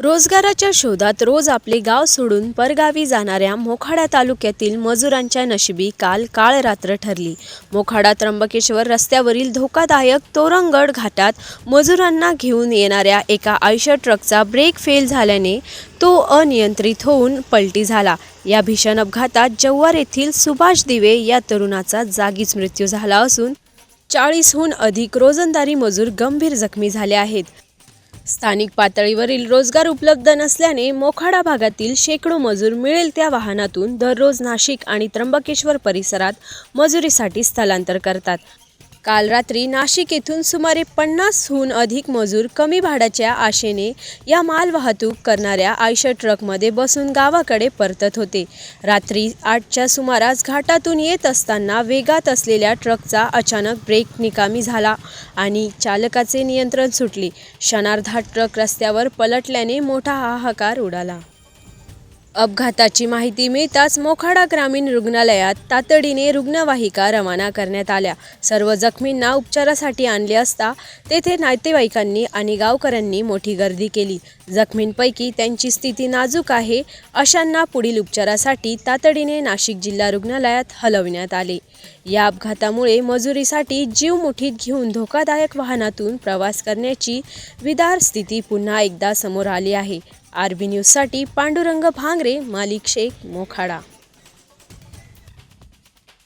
रोजगाराच्या शोधात रोज आपले गाव सोडून परगावी जाणाऱ्या मोखाडा तालुक्यातील मजुरांच्या नशिबी काल काळ रात्र ठरली. मोखाडा त्र्यंबकेश्वर रस्त्यावरील धोकादायक तोरंगड घाटात मजुरांना घेऊन येणाऱ्या एका आयशर ट्रकचा ब्रेक फेल झाल्याने तो अनियंत्रित होऊन पलटी झाला. या भीषण अपघातात जव्हार येथील सुभाष दिवे या तरुणाचा जागीच मृत्यू झाला असून चाळीसहून अधिक रोजंदारी मजूर गंभीर जखमी झाले आहेत. स्थानिक पातळीवरील रोजगार उपलब्ध नसल्याने मोखाडा भागातील शेकडो मजूर मिळेल त्या वाहनातून दररोज नाशिक आणि त्र्यंबकेश्वर परिसरात मजुरीसाठी स्थलांतर करतात. काल रात्री नाशिक येथून सुमारे पन्नासहून अधिक मजूर कमी भाड्याच्या आशेने या मालवाहतूक करणाऱ्या आयशर ट्रकमध्ये बसून गावाकडे परतत होते. रात्री आठच्या सुमारास घाटातून येत असताना वेगात असलेल्या ट्रकचा अचानक ब्रेक निकामी झाला आणि चालकाचे नियंत्रण सुटले. क्षणार्धात ट्रक रस्त्यावर पलटल्याने मोठा हाहाकार उडाला. अपघाताची माहिती मिळताच मोखाडा ग्रामीण रुग्णालयात तातडीने रुग्णवाहिका रवाना करण्यात आल्या. सर्व जखमींना उपचारासाठी आणले असता तेथे नातेवाईकांनी आणि गावकऱ्यांनी मोठी गर्दी केली. जखमींपैकी त्यांची स्थिती नाजूक आहे अशांना पुढील उपचारासाठी तातडीने नाशिक जिल्हा रुग्णालयात हलवण्यात आले. या अपघातामुळे मजुरीसाठी जीव मुठीत घेऊन धोकादायक वाहनातून प्रवास करण्याची विदार स्थिती पुन्हा एकदा समोर आली आहे. आर बी न्यूजसाठी पांडुरंग भांगरे मालिक शेख मोखाडा.